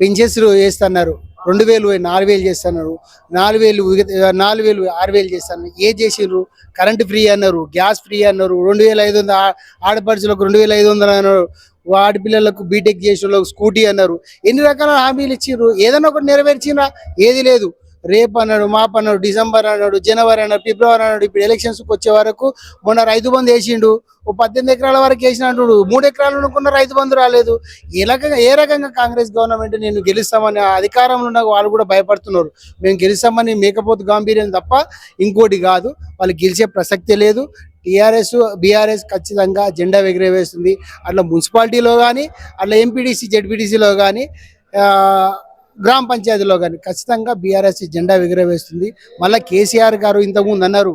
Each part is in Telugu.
పెన్షన్స్ వేస్తున్నారు రెండు వేలు నాలుగు వేలు చేస్తున్నారు. నాలుగు వేలు నాలుగు వేలు ఆరు వేలు చేస్తున్నారు. ఏ చేసిండ్రు కరెంట్ ఫ్రీ అన్నారు గ్యాస్ ఫ్రీ అన్నారు రెండు వేల ఐదు వందల ఆడపడుచులకు రెండు వేల ఐదు వందలు అన్నారు ఆడపిల్లలకు బీటెక్ చేసిన వాళ్ళకు స్కూటీ అన్నారు. ఎన్ని రకాల హామీలు ఇచ్చిండ్రు ఏదైనా ఒకటి నెరవేర్చినా ఏది లేదు. రేపు అన్నాడు మాపు అన్నాడు డిసెంబర్ అన్నాడు జనవరి అన్నాడు ఫిబ్రవరి అన్నాడు ఇప్పుడు ఎలక్షన్స్కి వచ్చే వరకు మొన్న రైతు బంధు వేసిండు. ఓ పద్దెనిమిది ఎకరాల వరకు వేసినట్టు మూడు ఎకరాలు అనుకున్న రైతు బంధు రాలేదు. ఏ రకంగా ఏ రకంగా కాంగ్రెస్ గవర్నమెంట్ నేను గెలుస్తామని అధికారంలో ఉన్న వాళ్ళు కూడా భయపడుతున్నారు. మేము గెలుస్తామని మేకపోతు గాంభీర్యం తప్ప ఇంకోటి కాదు. వాళ్ళు గెలిచే ప్రసక్తే లేదు. టీఆర్ఎస్ బీఆర్ఎస్ ఖచ్చితంగా జెండా ఎగిరవేస్తుంది. అట్లా మున్సిపాలిటీలో కానీ అట్లా ఎంపీడీసీ జెడ్పీటీసీలో కానీ గ్రామ పంచాయతీలో కానీ ఖచ్చితంగా బీఆర్ఎస్ జెండా ఎగురవేస్తుంది. మళ్ళీ కేసీఆర్ గారు ఇంతకుముందు అన్నారు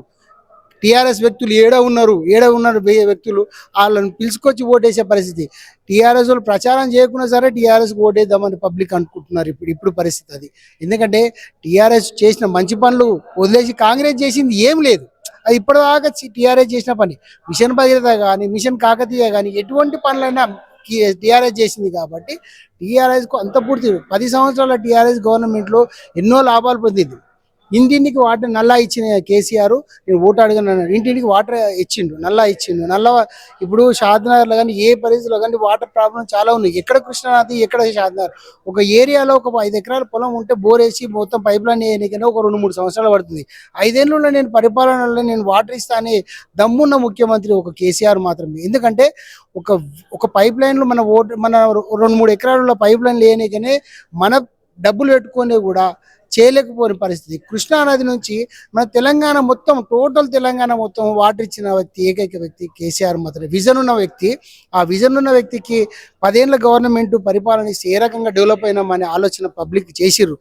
టీఆర్ఎస్ వ్యక్తులు ఏడ ఉన్నారు ఏడ ఉన్నారు వ్యక్తులు? వాళ్ళని పిలుచుకొచ్చి ఓటేసే పరిస్థితి. టీఆర్ఎస్ వాళ్ళు ప్రచారం చేయకున్నా సరే టీఆర్ఎస్కి ఓటేద్దామని పబ్లిక్ అనుకుంటున్నారు ఇప్పుడు ఇప్పుడు పరిస్థితి అది. ఎందుకంటే టీఆర్ఎస్ చేసిన మంచి పనులు వదిలేసి కాంగ్రెస్ చేసింది ఏం లేదు. అది ఇప్పటిదాకా టీఆర్ఎస్ చేసిన పని. మిషన్ భగీరథ కానీ మిషన్ కాకతీయ కానీ ఎటువంటి పనులైనా టీఆర్ఎస్ చేసింది కాబట్టి టీఆర్ఎస్కు అంత పూర్తి పది సంవత్సరాల టీఆర్ఎస్ గవర్నమెంట్లో ఎన్నో లాభాలు పొందింది. ఇంటింటికి వాటర్ నల్లా ఇచ్చిన కేసీఆర్ నేను ఓటు ఇంటింటికి వాటర్ ఇచ్చిండు నల్లా ఇచ్చిండు. నల్ల ఇప్పుడు షాద్నగర్లో కానీ ఏ పరిస్థితిలో కానీ వాటర్ ప్రాబ్లం చాలా ఉన్నాయి. ఎక్కడ కృష్ణానది ఎక్కడ షాద్నగర్? ఒక ఏరియాలో ఒక ఐదు ఎకరాల పొలం ఉంటే బోర్ వేసి మొత్తం పైప్ లైన్ వేయనికైనా ఒక రెండు మూడు సంవత్సరాలు పడుతుంది. ఐదేళ్ళలో నేను పరిపాలనలో నేను వాటర్ ఇస్తానే దమ్మున్న ముఖ్యమంత్రి ఒక కేసీఆర్ మాత్రమే. ఎందుకంటే ఒక ఒక పైప్ లైన్లో మన ఓటు మన రెండు మూడు ఎకరాలలో పైప్ లైన్ లేనికనే మన డబ్బులు పెట్టుకొని కూడా చేయలేకపోయిన పరిస్థితి. కృష్ణా నది నుంచి మన తెలంగాణ మొత్తం టోటల్ తెలంగాణ మొత్తం వాటర్ ఇచ్చిన వ్యక్తి ఏకైక వ్యక్తి కేసీఆర్ మాత్రమే. విజన్ ఉన్న వ్యక్తి ఆ విజన్ ఉన్న వ్యక్తికి పదేళ్ళ గవర్నమెంట్ పరిపాలన ఏ రకంగా డెవలప్ అయినామనే ఆలోచన పబ్లిక్ చేసిర్రు.